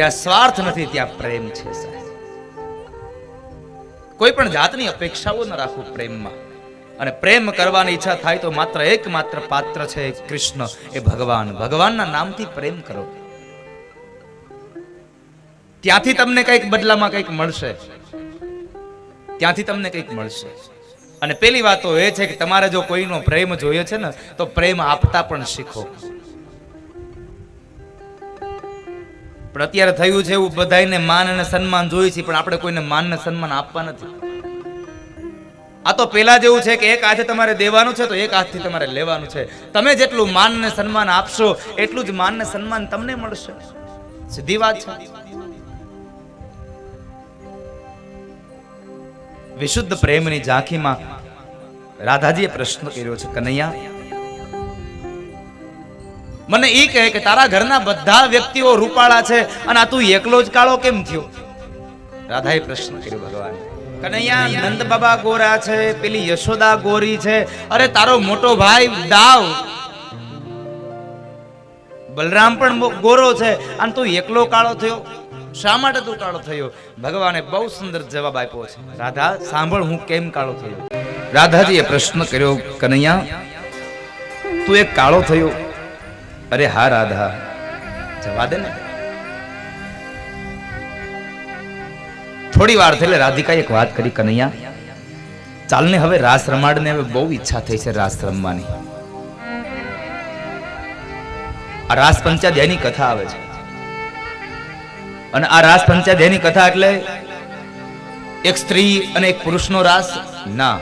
જ્યાં સ્વાર્થ નથી, ત્યાં પ્રેમ છે, સાહેબ. કોઈ પણ જાતની અપેક્ષાઓ ન રાખો પ્રેમમાં. અને પ્રેમ કરવાની ઈચ્છા થાય તો માત્ર એક માત્ર પાત્ર છે કૃષ્ણ. એ ભગવાન. ભગવાનના નામથી પ્રેમ કરો. ત્યાંથી તમને કંઈક બદલામાં કંઈક મળશે. ત્યાંથી તમને કંઈક મળશે. અને પેલી વાત તો એ છે કે તમારે જો કોઈનો પ્રેમ જોઈએ છે ને, તો પ્રેમ આપતા પણ શીખો. પણ અત્યારે થયું છે એવું બધાને માન અને સન્માન જોઈએ છે, પણ આપણે કોઈને માન ને સન્માન આપવા નથી. આ તો પેલા જેવું છે કે એક હાથે તમારે દેવાનું છે, તો એક હાથથી તમારે લેવાનું છે. તમે જેટલું માન ને સન્માન આપશો, એટલું જ માન ને સન્માન તમને મળશે. સીધી વાત છે. વિશુદ્ધ પ્રેમની ઝાંખીમાં રાધાજીએ પ્રશ્ન કર્યો છે, કનૈયા મને એ કહે કે તારા ઘરના બધા વ્યક્તિઓ રૂપાળા છે અને આ તું એકલો જ કાળો કેમ થયો? રાધાએ પ્રશ્ન કર્યો ભગવાન, કનૈયા, નંદ બાબા ગોરા છે, પેલી યશોદા ગોરી છે, અરે તારો મોટો ભાઈ દાવ. બલરામ પણ ગોરો છે, અને તું એકલો કાળો થયો. શા માટે તું કાળો થયો? ભગવાને બહુ સુંદર જવાબ આપ્યો છે. રાધા, સાંભળ હું કેમ કાળો થયો? રાધાજીએ પ્રશ્ન કર્યો, કનૈયા, તું એક કાળો થયો. અરે હા, રાધા. જવા દે ને. થોડી વાર થઈને રાધિકા એક વાત કરી, કનૈયા. ચાલને હવે રાસ રમાડને હવે બહુ ઈચ્છા થઈ છે રાસ રમવાની. આ રાસ પંચાધ્યાયની કથા આવે છે. અને આ રાસ પંચાધ્યાયની કથા એટલે એક સ્ત્રી અને એક પુરુષનો રાસ? ના.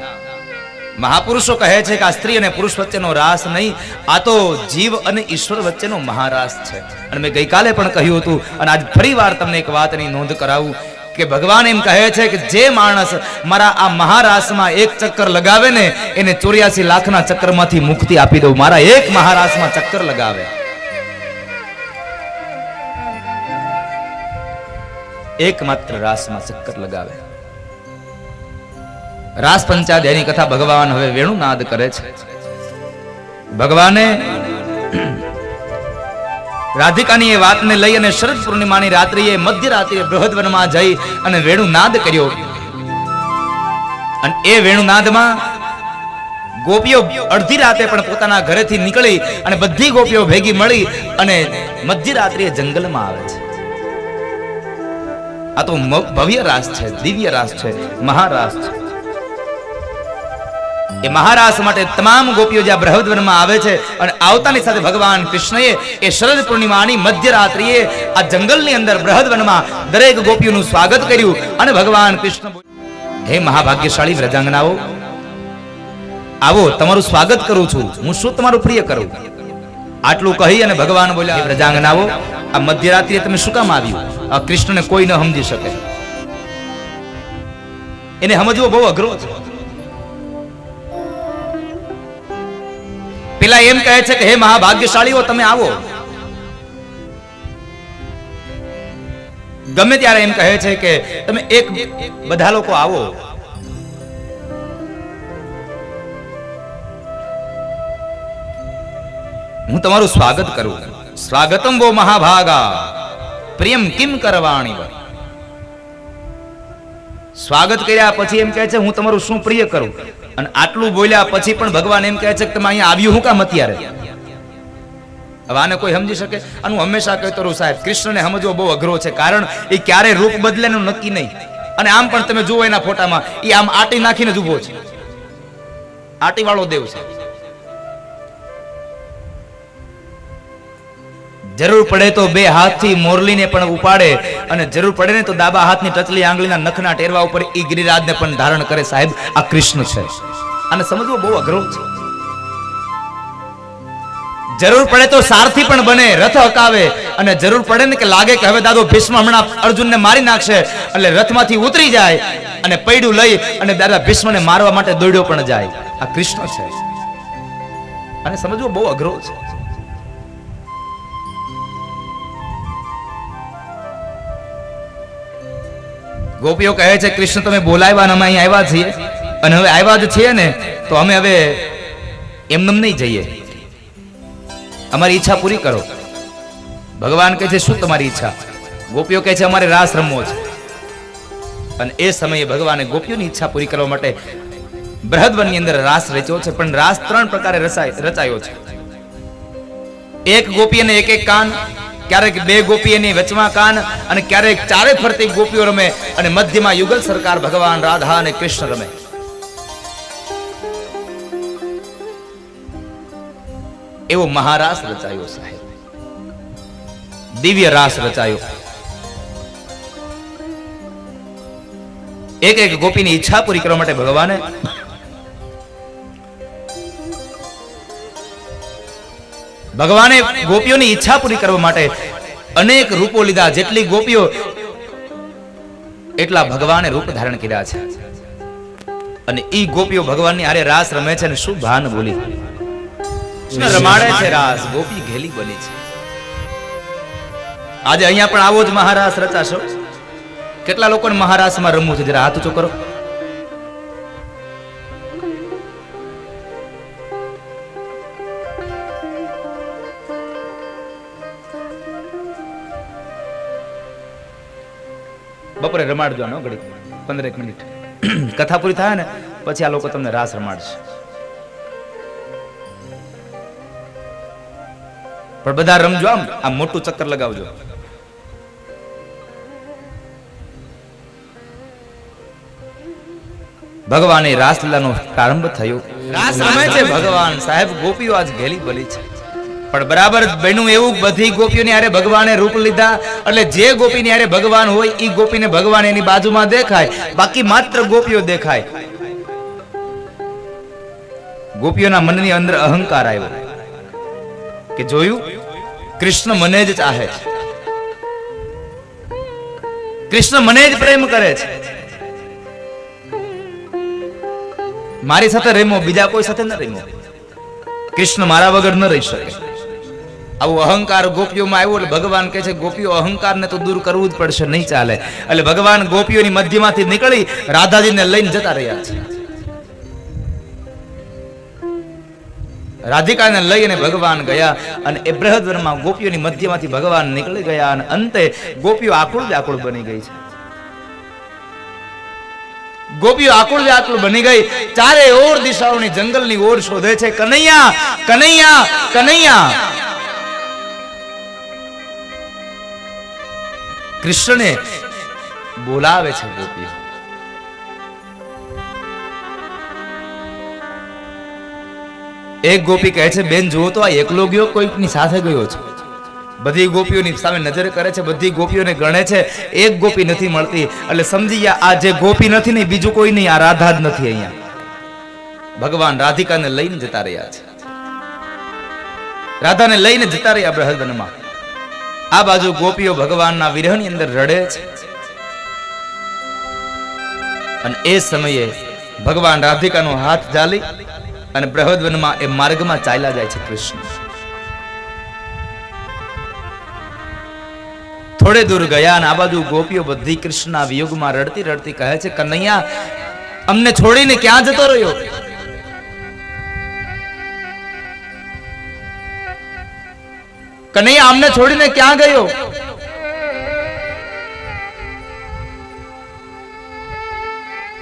મહાપુરુષો કહે છે કે આ સ્ત્રી અને પુરુષ વચ્ચેનો રાસ નહીં, આ તો જીવ અને ઈશ્વર વચ્ચેનો મહારાસ છે. અને મેં ગઈકાલે પણ કહ્યું હતું, અને આજ ફરી વાર તમને એક વાતની નોંધ કરાવું, કે ભગવાન એમ કહે છે કે જે માણસ મારા આ મહારાસમાં એક ચક્કર લગાવે ને, એને ચોર્યાસી લાખના ચક્કરમાંથી મુક્તિ આપી દઉં. મારા એક મહારાસમાં ચક્કર લગાવે. એકમાત્ર રાસમાં ચક્કર લગાવે. રાસ પંચાધ્યાયની કથા ભગવાન હવે વેણુનાદ કરે છે. ભગવાને રાધિકાની એ વાતને લઈ અને શરદ પૂર્ણિમાની રાત્રિએ મધ્યરાત્રિએ બૃહદવનમાં જઈ અને વેણુનાદ કર્યો. અને એ વેણુનાદમાં ગોપીઓ અડધી રાતે પણ પોતાના ઘરેથી નીકળી અને બધી ગોપીઓ ભેગી મળી અને મધ્યરાત્રિએ જંગલમાં આવે છે. આ તો ભવ્ય રાસ છે, દિવ્ય રાસ છે, મહારાસ છે. એ મહારાસ માટે તમામ ગોપીઓ જ્યાં બૃહદવનમાં આવે છે અને આવતાની સાથે ભગવાન કૃષ્ણએ એ શરદ પૂર્ણિમાની મધ્યરાત્રિએ આ જંગલની અંદર બૃહદવનમાં દરેક ગોપીઓનું સ્વાગત કર્યું અને ભગવાન કૃષ્ણ હે મહાભાગ્યશાળી વ્રજાંગનાઓ, આવો તમારું સ્વાગત કરું છું. હું શું તમારું પ્રિય કરું? આટલું કહી અને ભગવાન બોલ્યા, "હે વ્રજાંગનાઓ, આ મધ્યરાત્રિએ તમે શું કામ આવ્યું? આ કૃષ્ણને કોઈ ન સમજી શકે. એને સમજવો બહુ અઘરો છે. પેલા એમ કહે છે કે, હે મહાભાગ્યશાળીઓ, તમે આવો. ગમે ત્યારે એમ કહે છે કે, તમે એક બધા લોકો આવો. હું તમારું સ્વાગત કરું. સ્વાગતમ વો મહાભાગા. પ્રિયમ કિમ કરવાણી સ્વાગત કર્યા પછી એમ કહે છે, હું તમારું શું પ્રિય કરું? અને આટલું બોલ્યા પછી પણ ભગવાન એમ કહે છે કે તમે અહીંયા આવ્યું હું કામ અત્યારે? હવે આને કોઈ સમજી શકે? અને હું હંમેશા કહેતો રહું સાહેબ, કૃષ્ણને સમજવો બહુ અઘરો છે, કારણ એ ક્યારે રૂપ બદલેનું નક્કી નહીં. અને આમ પણ તમે જુઓ એના ફોટામાં, એ આમ આટી નાખીને જ ઊભો છે. આટી વાળો દેવ છે. જરૂર પડે તો બે હાથથી મોરલીને પણ ઉપાડે અને જરૂર પડે ને તો ડાબા હાથની ટચલી આંગળીના નખના ટેરવા ઉપર ઈ ગિરિરાજને પણ ધારણ કરે સાહેબ, આ કૃષ્ણ છે. અને સમજવો બહુ અઘરો છે. જરૂર પડે તો સારથી પણ બને, રથ હકાવે અને જરૂર પડે ને કે લાગે કે હવે દાદો ભીષ્મ હમણાં અર્જુનને મારી નાખશે, એટલે રથમાંથી ઉતરી જાય અને પૈડું લઈ અને દાદા ભીષ્મને મારવા માટે દોડ્યો પણ જાય. આ કૃષ્ણ છે. અને સમજવો બહુ અઘરો છે. ગોપીઓ કહે છે, કૃષ્ણ, તમે બોલાવ્યા અને અમે અહીં આવ્યા છીએ અને હવે આવ્યા જ છીએ ને, તો અમે હવે એમને નહીં જઈએ. અમારી ઈચ્છા પૂરી કરો. ભગવાન કહે છે, શું તમારી ઈચ્છા? ગોપીઓ કહે છે, અમારે રાસ રમવો છે. અને એ સમયે ભગવાને ગોપીઓની ઈચ્છા પૂરી કરવા માટે બૃહદવનની અંદર રાસ રચ્યો છે, પણ રાસ ત્રણ પ્રકારે રચાયો છે. એક ગોપી અને એક એક કાન ક્યારેક બે ગોપી એની વચમાં કાન અને ક્યારેક ચારે ફરતી ગોપીઓ રમે અને મધ્યમાં યુગલ સરકાર ભગવાન રાધા અને કૃષ્ણ રમે. એવો મહારાસ રચાયો સાહેબ. દિવ્ય રાસ રચાયો. એક એક ગોપીની ઈચ્છા પૂરી કરવા માટે ભગવાને ભગવાને ગોપીઓની ઈચ્છા પૂરી કરવા માટે અનેક રૂપો લીધા. જેટલી ગોપીઓ એટલા ભગવાને રૂપ ધારણ કર્યા છે. અને ઈ ગોપીઓ ભગવાનની આરે રાસ રમે છે અને શું ભાન બોલી. રમાડે છે રાસ? ગોપી ઘેલી બની છે. આજે અહીંયા પણ આવો જ મહારાસ રચાશો. કેટલા લોકોને મહારાસમાં રમવું છે? જરા હાથ ઊંચો કરો. બપોરે રમાડજો આનો ઘડીક. પંદરેક મિનિટ. કથા પૂરી થાય ને પછી આ લોકો તમને રાસ રમાડશે. પણ બધા રમજો આમ આ મોટું ચક્કર લગાવજો. ભગવાને રાસલીલાનો પ્રારંભ થયો. રાસ રમે છે. ભગવાન સાહેબ ગોપીઓ આજ ઘેલી બલી છે. પણ બરાબર બન્યું એવું બધી ગોપીઓની હારે ભગવાને રૂપ લીધા. એટલે જે ગોપીની હારે ભગવાન હોય એ ગોપીને ભગવાન એની બાજુમાં દેખાય. બાકી માત્ર ગોપીઓ દેખાય. ગોપીઓના મનની અંદર અહંકાર આવ્યો. કે જોયું? કૃષ્ણ મને જ ચાહે છે. કૃષ્ણ મને જ પ્રેમ કરે છે. મારી સાથે રેમો, બીજા કોઈ સાથે ન રેમો. કૃષ્ણ મારા વગર ન રહી શકે. આવું અહંકાર ગોપીઓમાં આવ્યો એટલે ભગવાન કહે છે, ગોપીઓ, અહંકારને તો દૂર કરવું જ પડશે, નહીં ચાલે. એટલે ભગવાન ગોપીઓની મધ્યમાંથી નીકળી રાધાજીને લઈને જતા રહ્યા છે. રાધિકાને લઈને ભગવાન ગયા અને એ બૃહદવનમાં ગોપીઓની મધ્યમાંથી ભગવાન નીકળી ગયા અને અંતે ગોપીઓ આકુળ વ્યાકુળ બની ગઈ છે. ગોપીઓ આકુળ વ્યાકુળ બની ગઈ. ચારે ઓર દિશાઓની જંગલની ઓર શોધે છે, કનૈયા કનૈયા કનૈયા કૃષ્ણને બોલાવે છે ગોપીઓ. એક ગોપી કહે છે, બેન, જુઓ તો આ એકલો ગયો, કોઈકની સાથે ગયો છે. બધી ગોપીઓની સામે નજર કરે છે, બધી ગોપીઓને ગણે છે, એક ગોપી નથી મળતી. એટલે સમજી ગયા, આ જે ગોપી નથી ને, બીજું કોઈ નહીં, આ રાધા જ નથી અહીંયા. ભગવાન રાધિકાને લઈને જતા રહ્યા છે. રાધાને લઈને જતા રહ્યા બૃહદવનમાં આ બાજુ ગોપીઓ ભગવાનના વિરહની અંદર રડે છે. અને એ સમયે ભગવાન રાધિકાનો હાથ ઝાલી અને બૃહદવનમાં એ માર્ગમાં ચાલ્યા જાય છે કૃષ્ણ. થોડે દૂર ગયા અને આ બાજુ ગોપીઓ બધી કૃષ્ણના વિયોગમાં રડતી રડતી કહે છે, કનૈયા, અમને છોડીને ક્યાં જતો રહ્યો? કનૈયા આમને છોડીને ક્યાં ગયો?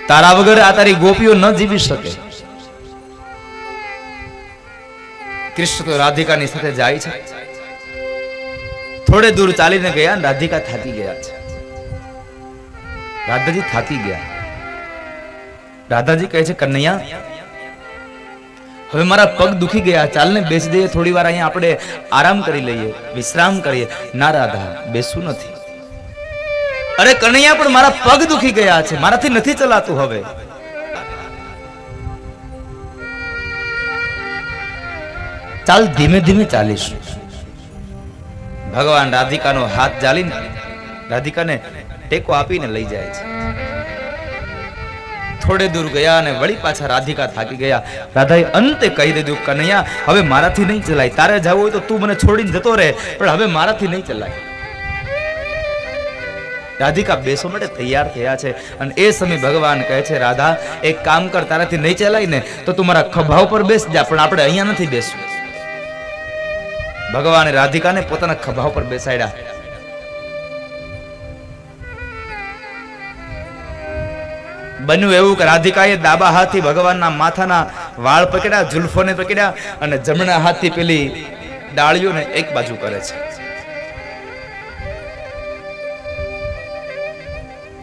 તારા વગર આ તારી ગોપીઓ ન જીવી શકે. કૃષ્ણ તો રાધિકાની સાથે જાય છે. થોડે દૂર ચાલીને ગયા રાધિકા થાકી ગયા છે. રાધાજી થાકી ગયા. રાધાજી કહે છે, કનૈયા હવે મારા પગ દુખી ગયા. ચાલને બેસી દઈએ થોડી વાર અહીંયા આપણે આરામ કરી લઈએ. વિશ્રામ કરીએ. ના રાધા બેસવું નથી. અરે કનૈયા, પણ મારા પગ દુખી ગયા છે. મારાથી નથી ચલાતું હવે. ચાલ ધીમે ધીમે ચાલીશું. ભગવાન રાધિકાનો હાથ જાલીને રાધિકાને ટેકો આપીને લઈ જાય છે. થોડે દૂર ગયા અને વળી પાછા રાધિકા થાકી ગયા. રાધાએ અંતે કહી દીધું, કનૈયા, હવે મારાથી નહીં ચલાય. તારે જવું હોય તો તું મને છોડીને જતો રહે, પણ હવે મારાથી નહીં ચલાય. રાધિકા બેસવા માટે તૈયાર થયા છે અને એ સમય ભગવાન કહે છે, રાધા, એક કામ કર, તારાથી નહીં ચલાય ને તો તું મારા ખભા ઉપર બેસ, જા, પણ આપણે અહીંયા નથી બેસવું. ભગવાને રાધિકાને પોતાના ખભા ઉપર બેસાડ્યા. બન્યું એવું કે રાધિકાએ ડાબા હાથથી ભગવાનના માથાના વાળ પકડ્યા જુલ્ફોને પકડ્યા અને જમણા હાથથી પેલી ડાળીઓને એક બાજુ કરે છે.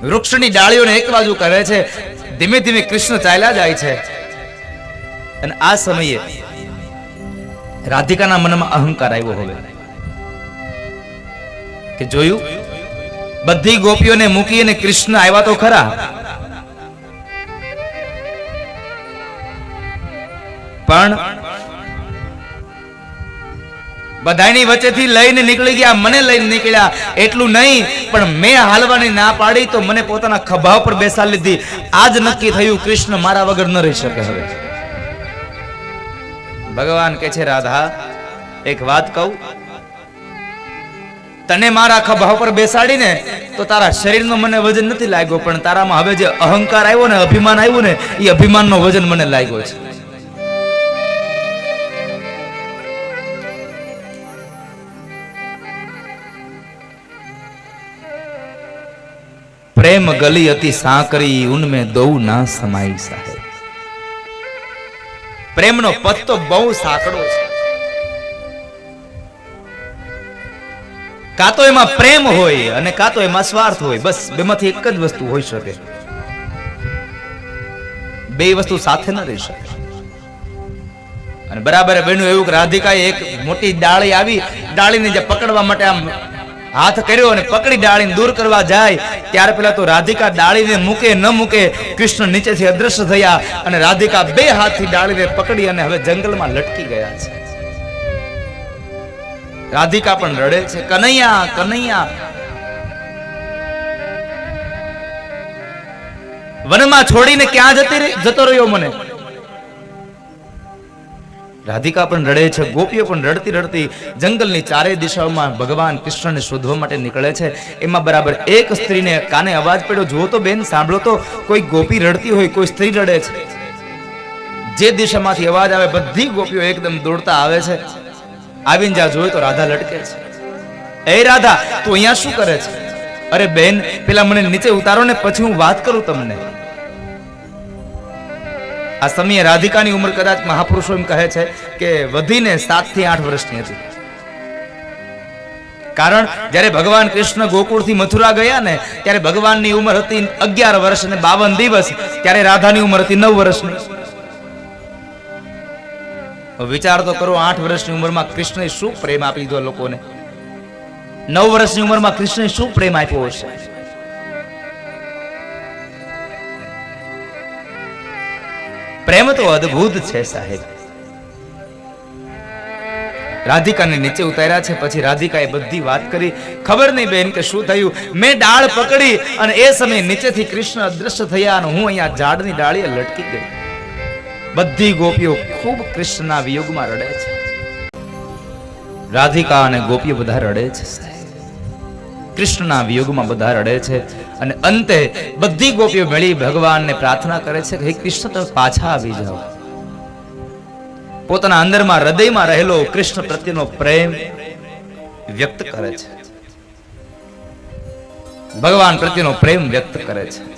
વૃક્ષની ડાળીઓને એક બાજુ કરે છે. ધીમે ધીમે કૃષ્ણ ચાલ્યા જાય છે. અને આ સમયે રાધિકાના મનમાં અહંકાર આવ્યો હવે કે જોયું? બધી ગોપીઓને મૂકી અને કૃષ્ણ આવ્યા તો ખરા. પણ બધાની વચ્ચેથી લઈને નીકળી ગયા, મને લઈને નીકળ્યા, એટલું નહીં, પણ મેં હાલવાની ના પાડી તો મને પોતાના ખભા પર બેસાડી લીધી. આજ નક્કી થયું, કૃષ્ણ મારા વગર ન રહી શકે હવે. ભગવાન કે છે, રાધા, એક વાત કહું. તને મારા ખભા પર બેસાડીને તો તારા શરીરનો મને વજન નથી લાગ્યો, પણ તારામાં હવે જે અહંકાર આવ્યો ને, અભિમાન આવ્યું ને, એ અભિમાનનો વજન મને લાગ્યો છે. પ્રેમ ગલી હતી સાંકરી, ઉનમે દૌ ના સમાઈ સાહેબ. પ્રેમનો પથ બહુ સાંકડો છે. કાં તો એમાં પ્રેમ હોય અને કાં તો એમાં સ્વાર્થ હોય, બસ બેમાંથી એક જ વસ્તુ હોઈ શકે. બે વસ્તુ સાથે ન રહી શકે. અને બરાબર બન્યું એવું કે રાધિકાએ એક મોટી ડાળી આવી, ડાળીને જે પકડવા માટે આમ હાથ કર્યો અને પકડી ડાળીને દૂર કરવા જાય, ત્યારે પેલા તો રાધિકા ડાળીને મૂકે, ન મૂકે, કૃષ્ણ નીચેથી અદ્રશ્ય થયા અને રાધિકા બે હાથથી ડાળીને પકડી અને હવે જંગલમાં લટકી ગયા છે. રાધિકા પણ રડે છે, કનૈયા કનૈયા. વનમાં છોડીને ક્યાં જતી જતો રહ્યો મને? રાધિકા પણ રડે છે, ગોપીઓ પણ રડતી રડતી જંગલની ચારેય દિશાઓમાં ભગવાન કૃષ્ણને શોધવા માટે નીકળે છે. એમાં બરાબર એક સ્ત્રીને કાને અવાજ પડ્યો, જુઓ તો બેન, સાંભળો તો, કોઈ ગોપી રડતી હોય, કોઈ સ્ત્રી રડે છે. જે દિશામાંથી અવાજ આવે, બધી ગોપીઓ એકદમ દોડતા આવે છે. આવીને જ્યાં જોયું તો રાધા લટકે છે. એ રાધા, તું અહીંયા શું કરે છે? અરે બેન, પેલા મને નીચે ઉતારો ને પછી હું વાત કરું તમને. આ સમયે રાધિકાની ઉંમર કદાચ મહાપુરુષો એમ કહે છે કે વધીને સાતથી આઠ વર્ષની હતી. કારણ જ્યારે ભગવાન કૃષ્ણ ગોકુળથી મથુરા ગયા ને, ત્યારે ભગવાનની ઉંમર હતી અગિયાર વર્ષ અને બાવન દિવસ, ત્યારે રાધાની ઉંમર હતી નવ વર્ષની. વિચાર તો કરો, આઠ વર્ષની ઉંમરમાં કૃષ્ણએ શું પ્રેમ આપી દીધો લોકોને? નવ વર્ષની ઉંમરમાં કૃષ્ણએ શું પ્રેમ આપ્યો હશે? પ્રેમ તો અદ્ભુત છે, સાહેબ. રાધિકાને નીચે ઉતાર્યા છે, પછી રાધિકાએ બધી વાત કરી. ખબર નહીં બેન કે શું થયું. મેં ડાળ પકડી અને એ સમયે નીચેથી કૃષ્ણ અદ્રશ્ય થયા અને હું અહીંયા ઝાડની ડાળીએ લટકી ગઈ. બધી ગોપીઓ ખૂબ કૃષ્ણના વિયોગમાં રડે છે. રાધિકા અને ગોપીઓ બધા રડે છે. કૃષ્ણના વિયોગમાં બધા રડે છે. અને અંતે બધી ગોપીઓ મળી ભગવાનને પ્રાર્થના કરે છે કે હે કૃષ્ણ, તમે પાછા આવી જાઓ. પોતાના અંદરમાં, હૃદયમાં રહેલો કૃષ્ણ પ્રત્યેનો પ્રેમ વ્યક્ત કરે છે. ભગવાન પ્રત્યેનો પ્રેમ વ્યક્ત કરે છે.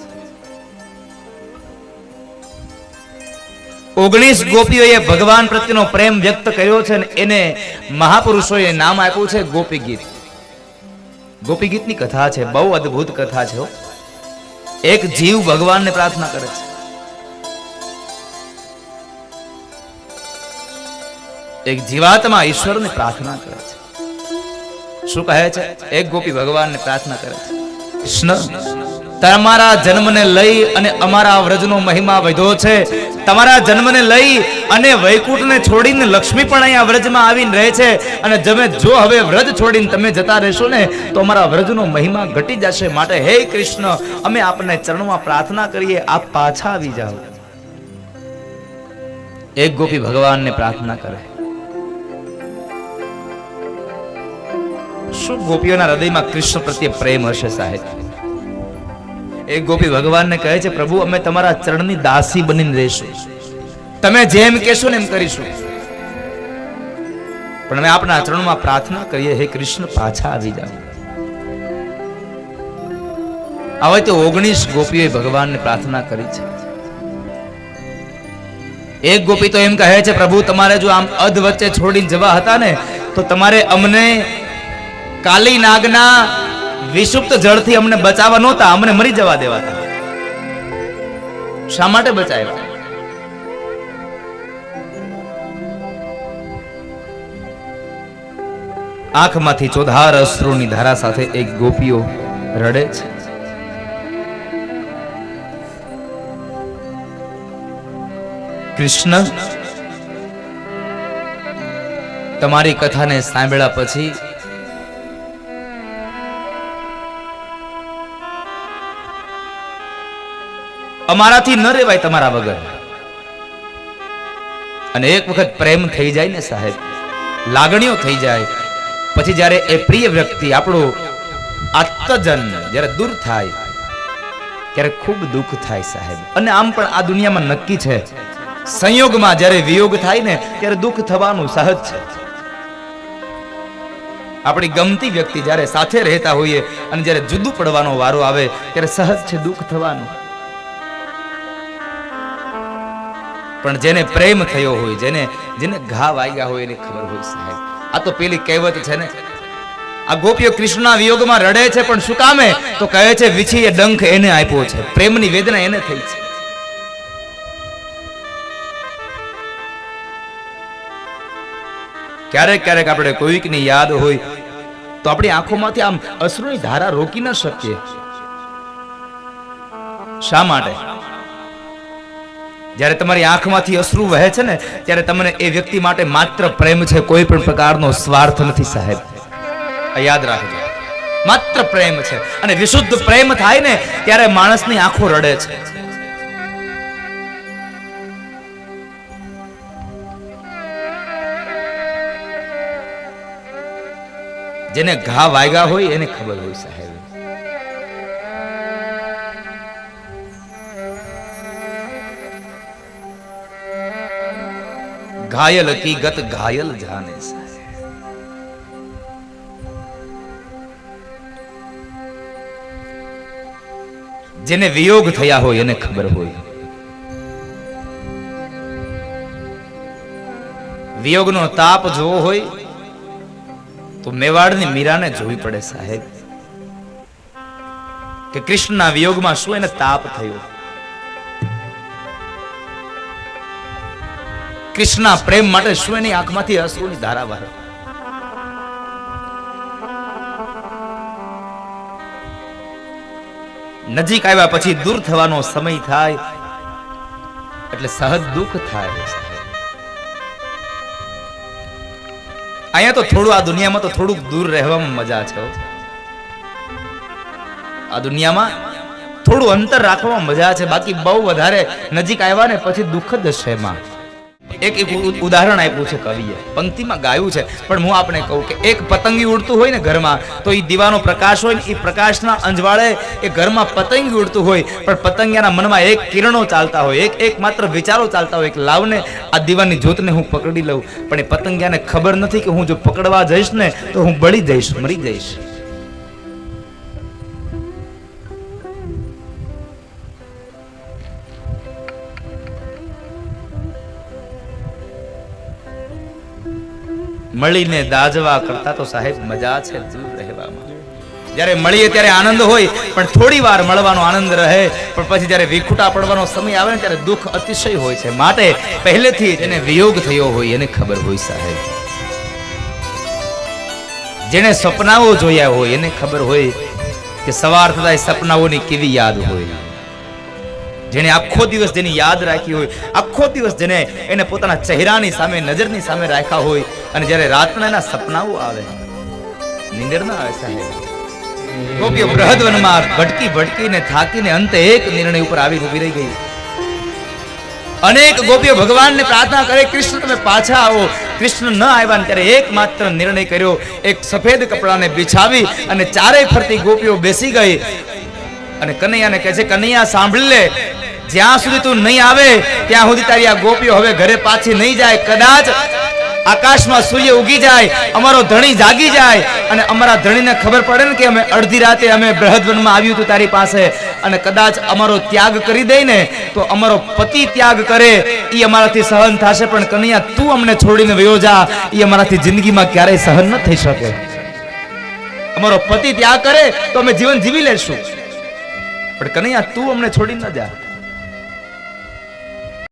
ઓગણીસ ગોપીઓએ ભગવાન પ્રત્યેનો પ્રેમ વ્યક્ત કર્યો છે અને એને મહાપુરુષોએ નામ આપ્યું છે ગોપી ગીત ગોપી કથા છે, બહુ અદ્ભુત કથા છે એક જીવ ભગવાનને પ્રાર્થના કરે છે. એક જીવાત્મા ઈશ્વરને પ્રાર્થના કરે છે. શું કહે છે? એક ગોપી ભગવાનને પ્રાર્થના કરે છે. કૃષ્ણ તમારા જન્મને લઈ અને અમારા વ્રજનો મહિમા વધ્યો છે. તમારા જન્મને લઈ અને વૈકુંઠને છોડીને લક્ષ્મી પણ અહીંયા વ્રજમાં આવીને રહે છે. અને તમે જો હવે વ્રજ છોડીને તમે જતા રહેશો ને, તો અમારા વ્રજનો મહિમા ઘટી જશે માટે હે કૃષ્ણ, અમે આપને ચરણમાં પ્રાર્થના કરીએ, આપ પાછા આવી જાઓ. એક ગોપી ભગવાનને પ્રાર્થના કરે. શું ગોપીઓના હૃદયમાં કૃષ્ણ પ્રત્યે પ્રેમ હશે સાહેબ? એક ગોપી ભગવાનને કહે છે, પ્રભુ, અમે તમારા ચરણની દાસી બનીને રહેશું. તમે જેમ કહેશો ને એમ કરીશું. પણ અમે આપના ચરણમાં પ્રાર્થના કરીએ, હે કૃષ્ણ, પાછા આવી જાઓ. હવે તો ઓગણીસ ગોપીઓએ ભગવાનને પ્રાર્થના કરી છે. એક ગોપી તો એમ કહે છે, પ્રભુ, તમારે જો આમ અધ વચ્ચે છોડીને જવા હતા ને, તો તમારે અમને કાલી નાગના વિષુપ્ત જળથી અમને બચાવવા નહોતા, અમને મરી જવા દેવાતા. શા માટે બચાવ્યા આંખમાંથી ચોધાર અશ્રુની ધારા સાથે એક ગોપીઓ રડે છે. કૃષ્ણ, તમારી કથાને સાંભળ્યા પછી અમારાથી ન રેવાય તમારા વગર. અને એક વખત પ્રેમ થઈ જાય ને સાહેબ, લાગણીઓ થઈ જાય. પછી જ્યારે એ પ્રિય વ્યક્તિ આપણો આત્મજન જ્યારે દૂર થાય, ત્યારે ખૂબ દુઃખ થાય સાહેબ. અને આમ પણ આ દુનિયામાં નક્કી છે, સંયોગમાં જ્યારે વિયોગ થાય ને ત્યારે દુઃખ થવાનું સહજ છે. આપણી ગમતી વ્યક્તિ જ્યારે સાથે રહેતા હોઈએ અને જ્યારે જુદું પડવાનો વારો આવે, ત્યારે સહજ છે દુઃખ થવાનું. પણ જેને પ્રેમ થયો હોય, જેને જેને ઘા વાગ્યા હોય એને ખબર હોય સાહેબ. આ તો પેલી કહેવત છે ને. આ ગોપીઓ કૃષ્ણના વિયોગમાં રડે છે, પણ શું કામે? તો કહે છે વિછી એ ડંખ એને આપ્યો છે. પ્રેમની વેદના એને થઈ છે. ક્યારેક ક્યારેક આપણે કોઈકની યાદ હોય, તો આપણી આંખોમાંથી આમ અશ્રુની ધારા રોકી ન શકીએ. શા માટે? જ્યારે તમારી આંખમાંથી અશ્રુ વહે છે ને, ત્યારે તમને એ વ્યક્તિ માટે માત્ર પ્રેમ છે, કોઈ પણ પ્રકારનો સ્વાર્થ નથી સાહેબ. યાદ રાખજો. માત્ર પ્રેમ છે. અને વિશુદ્ધ પ્રેમ થાય ને, ત્યારે માણસની આંખો રડે છે. જેને ઘા વાગ્યા હોય એને ખબર હોય સાહેબ. ઘાયલ કી ગત ઘાયલ જાને જેને વિયોગ થયા હોય એને ખબર હોય. વિયોગનો તાપ જોવો હોય તો મેવાડની મીરાને જોવી પડે સાહેબ. કે કૃષ્ણના વિયોગમાં શું એને તાપ થયો? કૃષ્ણના પ્રેમ માટે શું એની આંખમાંથી અશ્રુની ધારા વહે. નજીક આવ્યા પછી દૂર થવાનો સમય થાય, એટલે સહજ દુઃખ થાય. અહીંયા તો થોડું, આ દુનિયામાં તો થોડુંક દૂર રહેવામાં મજા છે આ દુનિયામાં થોડું અંતર રાખવામાં મજા છે, બાકી બહુ વધારે નજીક આવ્યા ને પછી દુઃખ જ છે એમાં. એક ઉદાહરણ આપ્યું છે કવિએ. પંક્તિમાં ગાયું છે, પણ હું આપણે કહું કે એક પતંગી ઉડતું હોય ને ઘરમાં, તો એ દીવાનો પ્રકાશ હોય ને એ પ્રકાશના અંજવાળે એ ઘરમાં પતંગી ઉડતું હોય, પણ પતંગિયાના મનમાં એક કિરણો ચાલતા હોય, એક એક માત્ર વિચારો ચાલતા હોય કે લાવને આ દીવાની જ્યોતને હું પકડી લઉં. પણ એ પતંગિયાને ખબર નથી કે હું જો પકડવા જઈશ ને, તો હું બળી જઈશ, મરી જઈશ. મળીને દાજવા કરતા તો સાહેબ મજા છે દૂર રહેવામાં. જ્યારે મળીએ ત્યારે આનંદ હોય, પણ થોડી વાર મળવાનો આનંદ રહે. પણ પછી જ્યારે વિખુટા પડવાનો સમય આવે ને ત્યારે દુઃખ અતિશય હોય છે. માટે પહેલેથી જ એને વિયોગ થયો હોય એને ખબર હોય સાહેબ. જેને સપનાઓ જોયા હોય એને ખબર હોય કે સવાર થતા સપનાઓની કેવી યાદ હોય. જેને આખો દિવસ જેની યાદ રાખી હોય આખો દિવસ જેને એને પોતાના ચહેરાની સામે, નજરની સામે રાખ્યા હોય અને જ્યારે રાતના એના સપનાઓ આવે, નીંદર ના આવે સાહેબ. ગોપીઓ બૃહદવનમાં ભટકી ભટકીને થાકીને અંતે એક નિર્ણય ઉપર આવી ઊભી રહી ગઈ. અનેક ગોપીઓ ભગવાનને પ્રાર્થના કરે, કૃષ્ણ, તમે પાછા આવો. કૃષ્ણ ન આવ્યા ત્યારે ત્યારે એકમાત્ર નિર્ણય કર્યો, એક સફેદ કપડાને બિછાવી અને ચારેય ફરતી ગોપીઓ બેસી ગઈ. અને કનૈયાને કહે છે, કનૈયા, સાંભળી લે. જ્યાં સુધી તું નહીં આવે, ત્યાં સુધી તારી આ ગોપીઓ હવે ઘરે પાછી નહીં જાય. કદાચ આકાશમાં સૂર્ય ઉગી જાય, અમારો ધણી જાગી જાય, અને અમારા ધણીને ખબર પડે ને કે અમે અડધી રાતે અમે બૃહદવનમાં આવ્યું હતું તારી પાસે. અને કદાચ અમારો ત્યાગ કરી દે ને, તો અમારો પતિ ત્યાગ કરે. એ અમારાથી સહન થશે, પણ કનૈયા, તું અમને છોડીને વયો જા. એ અમારાથી જિંદગીમાં ક્યારેય સહન ન થઈ શકે. અમારો પતિ ત્યાગ કરે, તો અમે જીવન જીવી લેશું. પણ કનૈયા, તું અમને છોડી ન જા.